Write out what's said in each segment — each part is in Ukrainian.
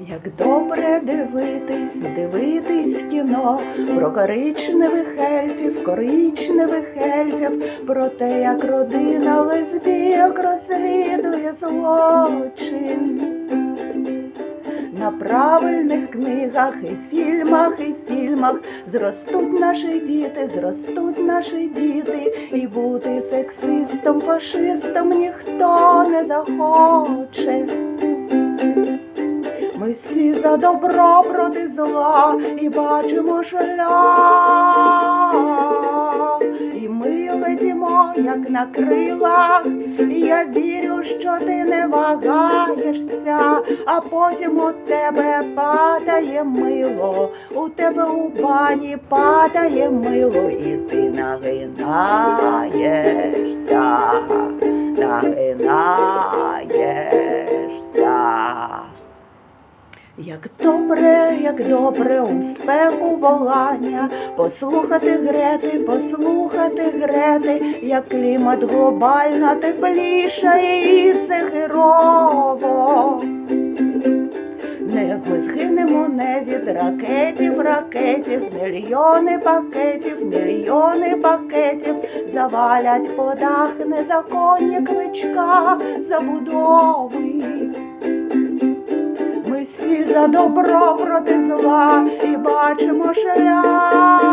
Як добре дивитись, дивитись кіно про коричневих ельфів, коричневих ельфів, про те, як родина лесбійок розслідує злочин. На правильних книгах і фільмах, і фільмах зростуть наші діти, зростуть наші діти, і бути сексистом, фашистом ніхто не захоче. Всі за добро проти зла і бачимо шлях. І ми летимо, як на крилах, і я вірю, що ти не вагаєшся, а потім у тебе падає мило, у тебе у бані падає мило, і ти нагинаєшся, Як добре, як добре у спеку волання, послухати грети, послухати грети, як клімат глобально теплішає, і це херово. Не ми згинемо не від ракетів, ракетів, мільйони пакетів, мільйони пакетів, завалять по дах незаконні кличка забудови. За добро проти зла і бачимо шлях.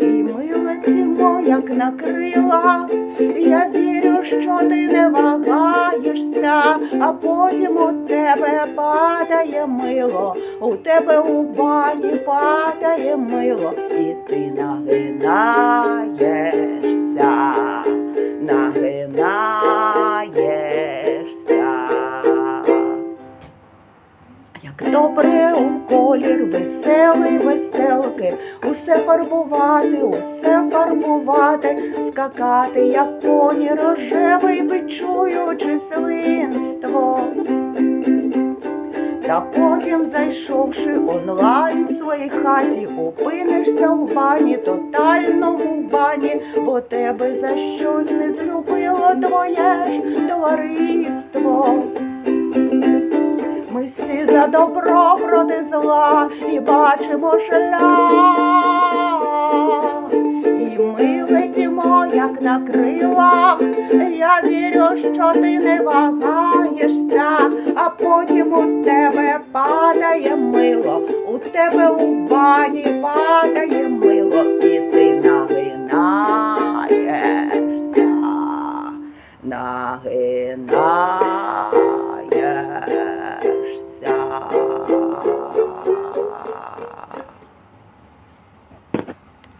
І ми летимо, як на крилах. Я вірю, що ти не вагаєшся, а потім у тебе падає мило, у тебе у бані падає мило, і ти нагинаєшся, нагинаєшся. Добре у колір, веселий веселки, усе фарбувати, усе фарбувати, скакати, як поні рожевий, бичуючи свинство. Та потім, зайшовши онлайн в своїй хаті, опинишся в бані, тотальному бані, бо тебе за щось не злюбило твоє ж товариство. За добро проти зла і бачимо шлях. І ми летимо, як на крилах. Я вірю, що ти не вагаєшся, а потім у тебе падає мило, у тебе у бані падає мило, і ти нагинаєшся, нагинаєшся. Thank you.